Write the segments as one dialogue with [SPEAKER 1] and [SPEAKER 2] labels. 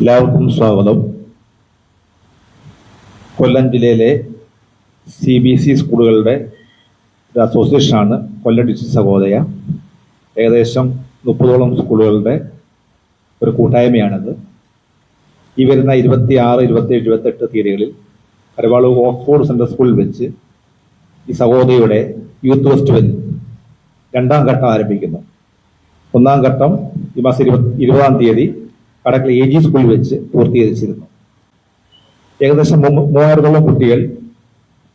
[SPEAKER 1] എല്ലാവർക്കും സ്വാഗതം. കൊല്ലം ജില്ലയിലെ സി ബി എസ് ഇ സ്കൂളുകളുടെ ഒരു അസോസിയേഷനാണ് കൊല്ലം ഡിസ്ട്രിക്ട് സഹോദയ ഏകദേശം മുപ്പതോളം സ്കൂളുകളുടെ ഒരു കൂട്ടായ്മയാണിത്. ഈ വരുന്ന ഇരുപത്തി ആറ് ഇരുപത്തി ഇരുപത്തെട്ട് തീയതികളിൽ കരവാളൂർ ഓക്സ്ഫോർഡ് സെൻട്രൽ സ്കൂളിൽ വെച്ച് ഈ സഹോദയയുടെ യൂത്ത് ഫെസ്റ്റിവൽ രണ്ടാം ഘട്ടം ആരംഭിക്കുന്നു. ഒന്നാം ഘട്ടം ഈ മാസം ഇരുപത് ഇരുപതാം തീയതി കടക്കൽ എ ജി സ്കൂളിൽ വെച്ച് പൂർത്തീകരിച്ചിരുന്നു. ഏകദേശം മൂവായിരത്തോളം കുട്ടികൾ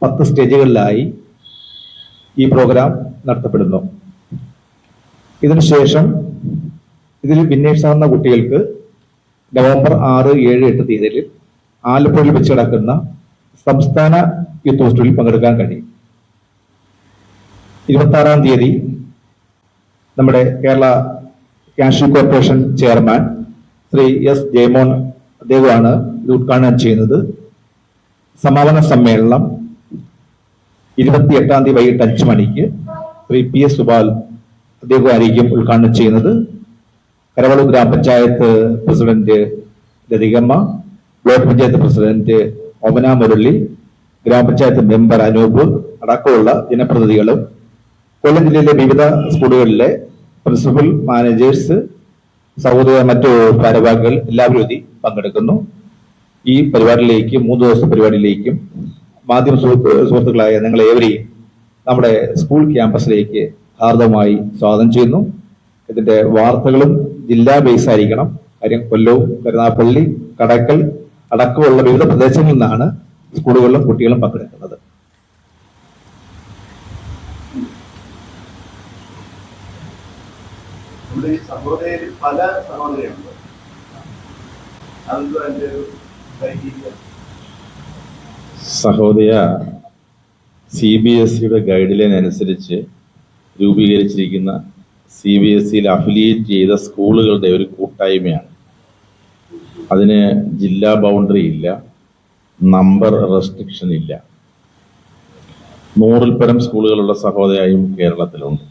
[SPEAKER 1] പത്ത് സ്റ്റേജുകളിലായി ഈ പ്രോഗ്രാം നടത്തപ്പെടുന്നു. ഇതിനുശേഷം ഇതിൽ വിന്യസിക്കുന്ന കുട്ടികൾക്ക് നവംബർ ആറ് ഏഴ് എട്ട് തീയതിയിൽ ആലപ്പുഴയിൽ വെച്ച് നടക്കുന്ന സംസ്ഥാന യൂത്ത് ഫെസ്റ്റിവലിൽ പങ്കെടുക്കാൻ കഴിയും. ഇരുപത്തി ആറാം തീയതി നമ്മുടെ Kerala cashew corporation chairman Shri S Jayamohan അദ്ദേഹമാണ് ഇത് ഉദ്ഘാടനം ചെയ്യുന്നത്. സമാപന സമ്മേളനം ഇരുപത്തിയെട്ടാം തീയതി വൈകിട്ട് അഞ്ച് മണിക്ക് ശ്രീ പി എസ് സുബാൽ അദ്ദേഹമായിരിക്കും ഉദ്ഘാടനം ചെയ്യുന്നത്. കരവളൂർ ഗ്രാമപഞ്ചായത്ത് president Lathikamma block panchayat president Omana Murali ഗ്രാമപഞ്ചായത്ത് മെമ്പർ അനൂപ് അടക്കമുള്ള ജനപ്രതിനിധികളും കൊല്ലം ജില്ലയിലെ വിവിധ സ്കൂളുകളിലെ പ്രിൻസിപ്പൽ മാനേജേഴ്സ് സഹോദര മറ്റു ഭാരവാഹികൾ എല്ലാവരും ഇതിൽ പങ്കെടുക്കുന്നു. ഈ പരിപാടിയിലേക്കും മൂന്ന് ദിവസത്തെ പരിപാടിയിലേക്കും മാധ്യമ സുഹൃത്ത് സുഹൃത്തുക്കളായ നിങ്ങൾ ഏവരെയും നമ്മുടെ സ്കൂൾ ക്യാമ്പസിലേക്ക് ഹാർദമായി സ്വാഗതം ചെയ്യുന്നു. ഇതിന്റെ വാർത്തകളും ജില്ലാ ബേസ് ആയിരിക്കണം. കാര്യം കൊല്ലവും കരുനാപ്പള്ളി കടക്കൽ അടക്കമുള്ള വിവിധ പ്രദേശങ്ങളിൽ നിന്നാണ് സ്കൂളുകളിലും കുട്ടികളും പങ്കെടുക്കുന്നത്.
[SPEAKER 2] ഈ സഹോദരിൽ പല സഹോദരിയുണ്ട് അതെന്തോ എന്റെ ഒരു?
[SPEAKER 3] സഹോദയ സി ബി എസ് സിയുടെ ഗൈഡ് ലൈൻ അനുസരിച്ച് രൂപീകരിച്ചിരിക്കുന്ന സി ബി എസ് സിയിൽ അഫിലിയേറ്റ് ചെയ്ത സ്കൂളുകളുടെ ഒരു കൂട്ടായ്മയാണ്. അതിന് ജില്ലാ ബൗണ്ടറി ഇല്ല നമ്പർ റെസ്ട്രിക്ഷൻ ഇല്ല. നൂറിൽ പരം സ്കൂളുകളുള്ള സഹോദയായും കേരളത്തിലുണ്ട്.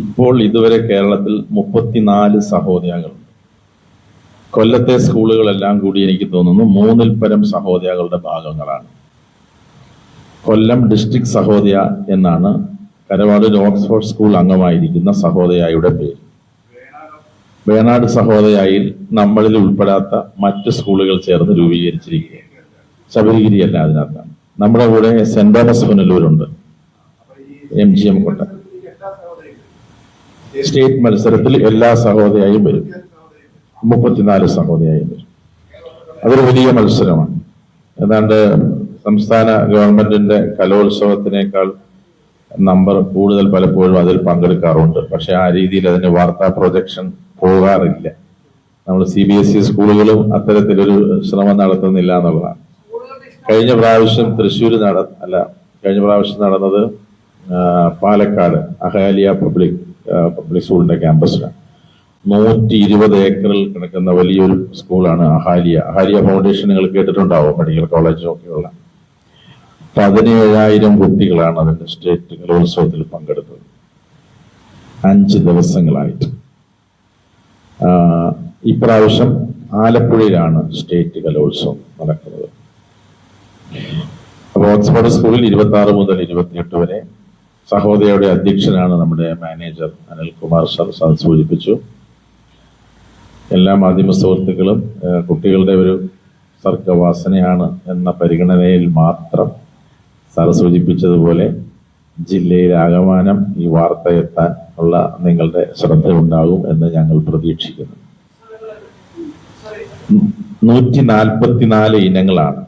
[SPEAKER 3] ഇപ്പോൾ ഇതുവരെ കേരളത്തിൽ മുപ്പത്തിനാല് സഹോദയങ്ങൾ കൊല്ലത്തെ സ്കൂളുകളെല്ലാം കൂടി എനിക്ക് തോന്നുന്നു മൂന്നിൽ പരം സഹോദയകളുടെ ഭാഗങ്ങളാണ്. കൊല്ലം ഡിസ്ട്രിക്ട് സഹോദയ എന്നാണ് കരവാടൂർ ഓക്സ്ഫോർഡ് സ്കൂൾ അംഗമായിരിക്കുന്ന സഹോദയായുടെ പേര്. വേണാട് സഹോദയായിൽ നമ്മളിൽ ഉൾപ്പെടാത്ത മറ്റ് സ്കൂളുകൾ ചേർന്ന് രൂപീകരിച്ചിരിക്കുക ശബരിഗിരി അല്ല അതിനകത്താണ് നമ്മുടെ കൂടെ സെന്റ് തോമസ് പുനലൂരുണ്ട്. എം ജി എം കൊട്ട സ്റ്റേറ്റ് മത്സരത്തിൽ എല്ലാ സഹോദരിയായും വരും. മുപ്പത്തിനാല് സഹോദരിയായും വരും. അതൊരു വലിയ മത്സരമാണ്. ഏതാണ്ട് സംസ്ഥാന ഗവൺമെന്റിന്റെ കലോത്സവത്തിനേക്കാൾ നമ്പർ കൂടുതൽ പലപ്പോഴും അതിൽ പങ്കെടുക്കാറുണ്ട്. പക്ഷെ ആ രീതിയിൽ അതിന് വാർത്താ പ്രൊജക്ഷൻ പോകാറില്ല. നമ്മൾ സി ബി എസ് ഇ സ്കൂളുകളും അത്തരത്തിലൊരു ശ്രമം നടത്തുന്നില്ല എന്നുള്ളതാണ്. കഴിഞ്ഞ പ്രാവശ്യം തൃശ്ശൂർ നട അല്ല കഴിഞ്ഞ പ്രാവശ്യം നടന്നത് പാലക്കാട് അഹാലിയ പബ്ലിക് പബ്ലിക് സ്കൂളിന്റെ ക്യാമ്പസിലാണ് നൂറ്റി ഇരുപത് ഏക്കറിൽ കിടക്കുന്ന വലിയൊരു സ്കൂളാണ് അഹാലിയ. അഹാലിയ ഫൗണ്ടേഷൻ നിങ്ങൾ കേട്ടിട്ടുണ്ടാവും മെഡിക്കൽ കോളേജും ഒക്കെയുള്ള. പതിനേഴായിരം കുട്ടികളാണ് അതിന്റെ സ്റ്റേറ്റ് കലോത്സവത്തിൽ പങ്കെടുത്തത്. അഞ്ച് ദിവസങ്ങളായിട്ട്. ഇപ്രാവശ്യം ആലപ്പുഴയിലാണ് സ്റ്റേറ്റ് കലോത്സവം നടക്കുന്നത്. അപ്പോൾ ഓക്സ്ഫോർഡ് സ്കൂളിൽ ഇരുപത്തി ആറ് മുതൽ ഇരുപത്തിയെട്ട് വരെ സഹോദയയുടെ അധ്യക്ഷനാണ് നമ്മുടെ മാനേജർ അനിൽകുമാർ സർ. സൂചിപ്പിച്ചു. എല്ലാ മാധ്യമ സുഹൃത്തുക്കളും കുട്ടികളുടെ ഒരു സർഗവാസനയാണ് എന്ന പരിഗണനയിൽ മാത്രം സാർ സൂചിപ്പിച്ചതുപോലെ ജില്ലയിൽ ആകമാനം ഈ വാർത്ത എത്താൻ ഉള്ള നിങ്ങളുടെ ശ്രദ്ധ ഉണ്ടാകും എന്ന് ഞങ്ങൾ പ്രതീക്ഷിക്കുന്നു. നൂറ്റി നാൽപ്പത്തിനാല് ഇനങ്ങളാണ്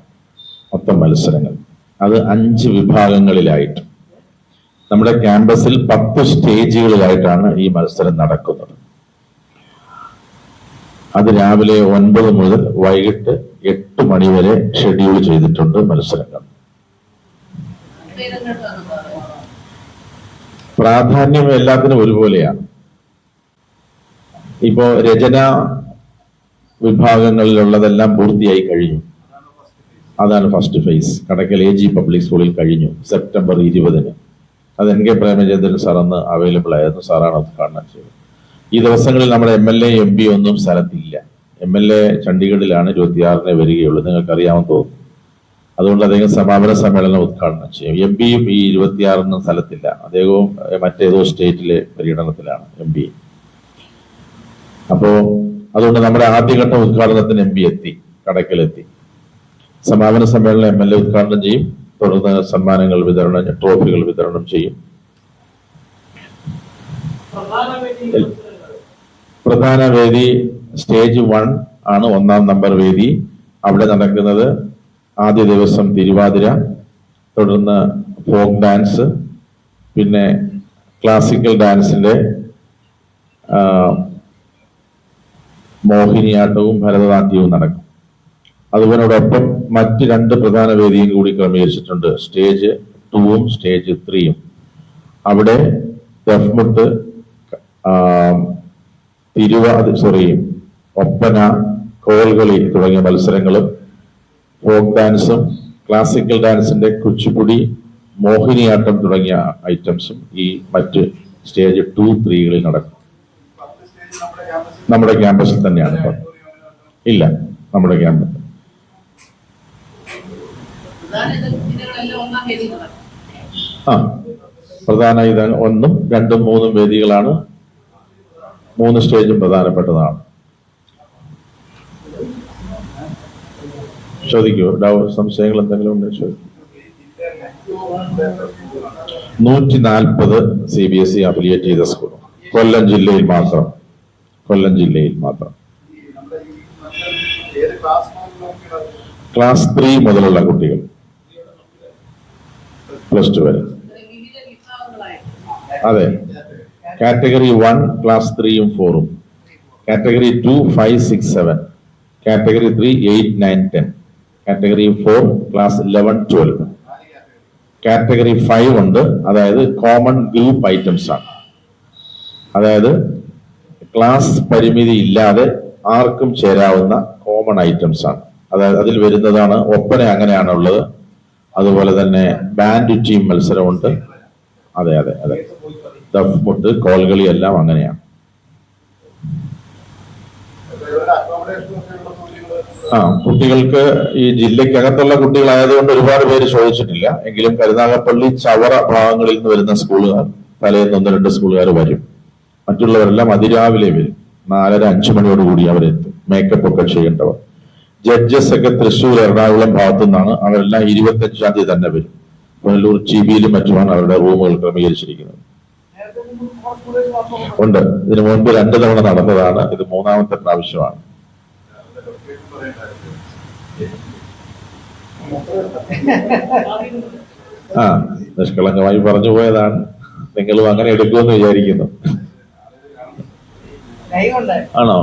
[SPEAKER 3] മൊത്തം മത്സരങ്ങൾ. അത് അഞ്ച് വിഭാഗങ്ങളിലായിട്ട്. നമ്മുടെ ക്യാമ്പസിൽ പത്ത് സ്റ്റേജുകളിലായിട്ടാണ് ഈ മത്സരം നടക്കുന്നത്. അത് രാവിലെ ഒൻപത് മുതൽ വൈകിട്ട് എട്ട് മണി വരെ ഷെഡ്യൂൾ ചെയ്തിട്ടുണ്ട് മത്സരങ്ങൾ. പ്രാധാന്യം എല്ലാത്തിനും ഒരുപോലെയാണ്. ഇപ്പോ രചന വിഭാഗങ്ങളിലുള്ളതെല്ലാം പൂർത്തിയായി കഴിഞ്ഞു. അതാണ് first phase. Kadakkal A G public സ്കൂളിൽ കഴിഞ്ഞു. സെപ്റ്റംബർ ഇരുപതിന്. അത് എൻ കെ പ്രേമചന്ദ്രൻ സാർ അന്ന് അവൈലബിൾ ആയിരുന്നു. സാറാണ് ഉദ്ഘാടനം ചെയ്തത് ഈ ദിവസങ്ങളിൽ നമ്മുടെ M L A M P ഒന്നും സ്ഥലത്തില്ല. എം എൽ എ ചണ്ഡീഗഡിലാണ് ഇരുപത്തിയാറിനെ വരികയുള്ളൂ. നിങ്ങൾക്ക് അറിയാമെന്ന് തോന്നുന്നു. അതുകൊണ്ട് അദ്ദേഹം സമാപന സമ്മേളനം ഉദ്ഘാടനം ചെയ്യും. എം പിയും ഈ ഇരുപത്തിയാറിന് സ്ഥലത്തില്ല. അദ്ദേഹവും മറ്റേതോ സ്റ്റേറ്റിലെ പര്യടനത്തിലാണ് എം പി അപ്പോ അതുകൊണ്ട് നമ്മുടെ ആദ്യഘട്ട ഉദ്ഘാടനത്തിന് എം പി എത്തി കടക്കലെത്തി സമാപന സമ്മേളനം എം എൽ എ ഉദ്ഘാടനം ചെയ്യും. തുടർന്ന് സമ്മാനങ്ങൾ വിതരണം ട്രോഫികൾ വിതരണം ചെയ്യും. പ്രധാന വേദി സ്റ്റേജ് വൺ ആണ് ഒന്നാം നമ്പർ വേദി. അവിടെ നടക്കുന്നത് ആദ്യ ദിവസം തിരുവാതിര തുടർന്ന് ഫോക്ക് ഡാൻസ് പിന്നെ ക്ലാസിക്കൽ ഡാൻസിന്റെ മോഹിനിയാട്ടവും ഭരതനാട്യവും നടക്കും. അതുപോലോടൊപ്പം മറ്റ് രണ്ട് പ്രധാന വേദിയും കൂടി ക്രമീകരിച്ചിട്ടുണ്ട്. സ്റ്റേജ് ടൂവും സ്റ്റേജ് ത്രീയും. അവിടെ ദഫ്മുട്ട് തിരുവാതി സോറി ഒപ്പന കോൽകളി തുടങ്ങിയ മത്സരങ്ങളും ഫോക്ക് ഡാൻസും ക്ലാസിക്കൽ ഡാൻസിന്റെ കുച്ചിപ്പുടി മോഹിനിയാട്ടം തുടങ്ങിയ ഐറ്റംസും ഈ മറ്റ് സ്റ്റേജ് ടു ത്രീകളിൽ നടക്കും.
[SPEAKER 2] നമ്മുടെ ക്യാമ്പസിൽ
[SPEAKER 3] തന്നെയാണ്. ഇല്ല നമ്മുടെ ക്യാമ്പസ്
[SPEAKER 4] പ്രധാന ഇതിനെല്ലാം ഒന്നാം വേദി നടക്കും
[SPEAKER 3] ആ പ്രധാന ഇത് ഒന്നും രണ്ടും മൂന്നും വേദികളാണ്. മൂന്ന് സ്റ്റേജും പ്രധാനപ്പെട്ടതാണ്. ചോദിക്കൂ സംശയങ്ങൾ എന്തെങ്കിലും ഉണ്ടെങ്കിൽ ചോദിക്കൂ. നൂറ്റി നാൽപ്പത് C B S E affiliate ചെയ്ത സ്കൂൾ. കൊല്ലം ജില്ലയിൽ മാത്രം. കൊല്ലം ജില്ലയിൽ മാത്രം.
[SPEAKER 2] ക്ലാസ്
[SPEAKER 3] ത്രീ മുതലുള്ള കുട്ടികൾ. പ്ലസ് ടു വരെ അതെ കാറ്റഗറി വൺ ക്ലാസ് ത്രീയും ഫോറും category two five six seven category three eight nine ten category four class eleven twelve category five ഉണ്ട്. അതായത് കോമൺ ഗ്രൂപ്പ് ഐറ്റംസ് ആണ്. അതായത് ക്ലാസ് പരിമിതി ഇല്ലാതെ ആർക്കും ചേരാവുന്ന കോമൺ ഐറ്റംസ് ആണ്. അതായത് അതിൽ വരുന്നതാണ് ഒപ്പന അങ്ങനെയാണ് ഉള്ളത് അതുപോലെ തന്നെ ബാൻഡ് ടീം മത്സരമുണ്ട്. അതെ അതെ അതെ. ദഫ് മുട്ട് കോൽകളി എല്ലാം അങ്ങനെയാണ്. ആ കുട്ടികൾക്ക് ഈ ജില്ലയ്ക്കകത്തുള്ള കുട്ടികളായതുകൊണ്ട് ഒരുപാട് പേര് ചോദിച്ചിട്ടില്ല. എങ്കിലും കരുനാഗപ്പള്ളി ചവറ ഭാഗങ്ങളിൽ നിന്ന് വരുന്ന സ്കൂളുകാർ തലേന്ന് ഒന്ന് രണ്ട് സ്കൂളുകാർ വരും. മറ്റുള്ളവരെല്ലാം അതിരാവിലെ വരും. നാലര അഞ്ചു മണിയോടുകൂടി അവരെത്തും. മേക്കപ്പ് ഒക്കെ ചെയ്യേണ്ടവർ. ജഡ്ജസ് ഒക്കെ തൃശ്ശൂർ എറണാകുളം ഭാഗത്തു നിന്നാണ് അവരെല്ലാം ഇരുപത്തഞ്ചാം തീയതി തന്നെ വരും. പുനലൂർ ചിബിയിലും മറ്റുമാണ് അവരുടെ റൂമുകൾ ക്രമീകരിച്ചിരിക്കുന്നത്. ഉണ്ട്. ഇതിനു മുൻപ് രണ്ടു തവണ നടന്നതാണ്. ഇത് മൂന്നാമത്തെ പ്രാവശ്യമാണ്. ആ നിഷ്കളങ്കമായി പറഞ്ഞു പോയതാണ്. നിങ്ങളും അങ്ങനെ എടുക്കുമെന്ന് വിചാരിക്കുന്നു. ആണോ?